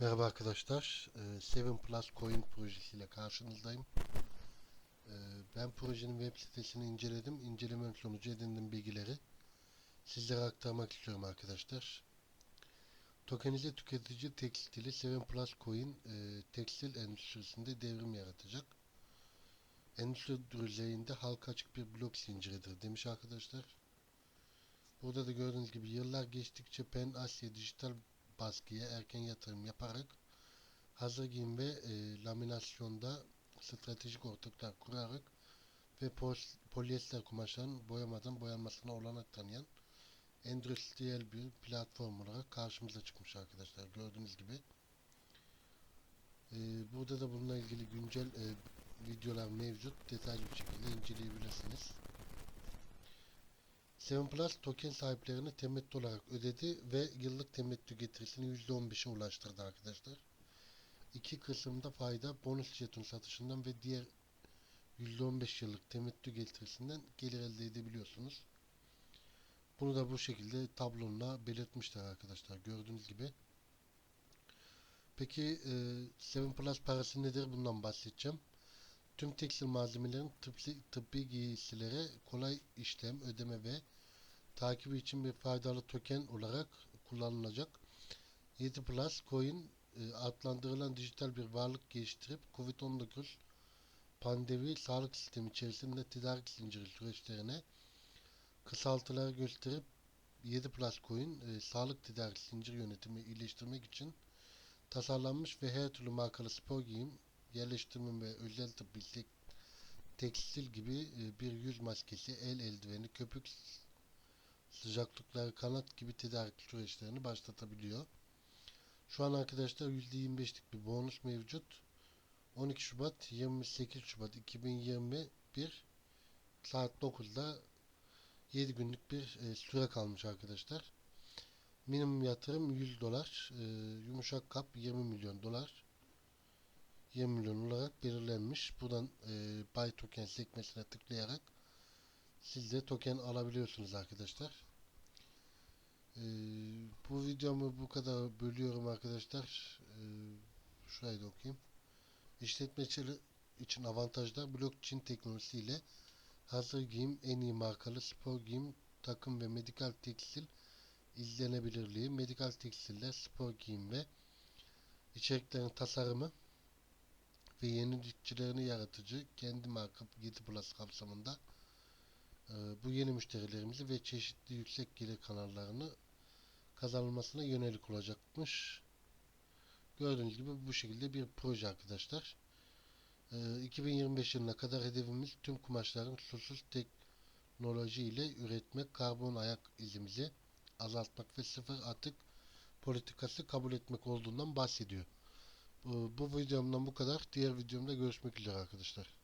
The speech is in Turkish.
Merhaba arkadaşlar. Ee, Seven Plus Coin projesiyle karşınızdayım. Ee, Ben projenin web sitesini inceledim. İncelemem sonucu edindiğim bilgileri sizlere aktarmak istiyorum arkadaşlar. Tokenize tüketici tekstili Seven Plus Coin e, tekstil endüstrisinde devrim yaratacak. Endüstri düzeyinde halka açık bir blok zinciridir demiş arkadaşlar. Burada da gördüğünüz gibi yıllar geçtikçe Pen Asya dijital baskıya erken yatırım yaparak hazır giyim ve e, laminasyonda stratejik ortaklar kurarak ve polyester kumaşların boyamadan boyanmasına olanak tanıyan endüstriyel bir platform olarak karşımıza çıkmış arkadaşlar gördüğünüz gibi. E, burada da bununla ilgili güncel e, videolar mevcut detaylı bir şekilde inceleyebilirsiniz. Seven Plus token sahiplerini temettü olarak ödedi ve yıllık temettü getirisini %15'e ulaştırdı arkadaşlar. İki kısımda fayda bonus jeton satışından ve diğer %15 yıllık temettü getirisinden gelir elde edebiliyorsunuz. Bunu da bu şekilde tablonla belirtmişler arkadaşlar gördüğünüz gibi. Peki e, Seven Plus parası nedir bundan bahsedeceğim. Tüm tekstil malzemelerin tıbbi, tıbbi giysilere kolay işlem, ödeme ve takibi için bir faydalı token olarak kullanılacak. 7 Plus Coin e, adlandırılan dijital bir varlık geliştirip Covid-19 pandemi sağlık sistemi içerisinde tedarik zinciri süreçlerine kısaltılar gösterip 7 Plus Coin e, sağlık tedarik zincir yönetimi iyileştirmek için tasarlanmış ve her türlü markalı spor giyim, yerleştirme ve özel tıbbi tek- tekstil gibi e, bir yüz maskesi, el eldiveni, köpük sıcaklıkları, kanat gibi tedarik süreçlerini başlatabiliyor. Şu an arkadaşlar %25'lik bir bonus mevcut. 12 Şubat 28 Şubat 2021 saat 9'da 7 günlük bir e, süre kalmış arkadaşlar. Minimum yatırım 100 dolar, e, yumuşak kap 20 milyon dolar. 20 milyon olarak belirlenmiş. Buradan e, Buy Token sekmesine tıklayarak siz de token alabiliyorsunuz arkadaşlar. E, bu videomu bu kadar bölüyorum arkadaşlar. E, şurayı da okuyayım. İşletmeciler için avantajlar blockchain teknolojisiyle hazır giyim, en iyi markalı spor giyim, takım ve medikal tekstil izlenebilirliği, medikal tekstiller, spor giyim ve içeriklerin tasarımı ve yenilikçilerini yaratıcı kendi marka 7 Plus kapsamında e, bu yeni müşterilerimizi ve çeşitli yüksek gelir kanallarını kazanılmasına yönelik olacakmış. Gördüğünüz gibi bu şekilde bir proje arkadaşlar. E, 2025 yılına kadar hedefimiz tüm kumaşların susuz teknoloji ile üretmek, karbon ayak izimizi azaltmak ve sıfır atık politikası kabul etmek olduğundan bahsediyor. Bu, bu videomdan bu kadar. Diğer videomda görüşmek üzere arkadaşlar.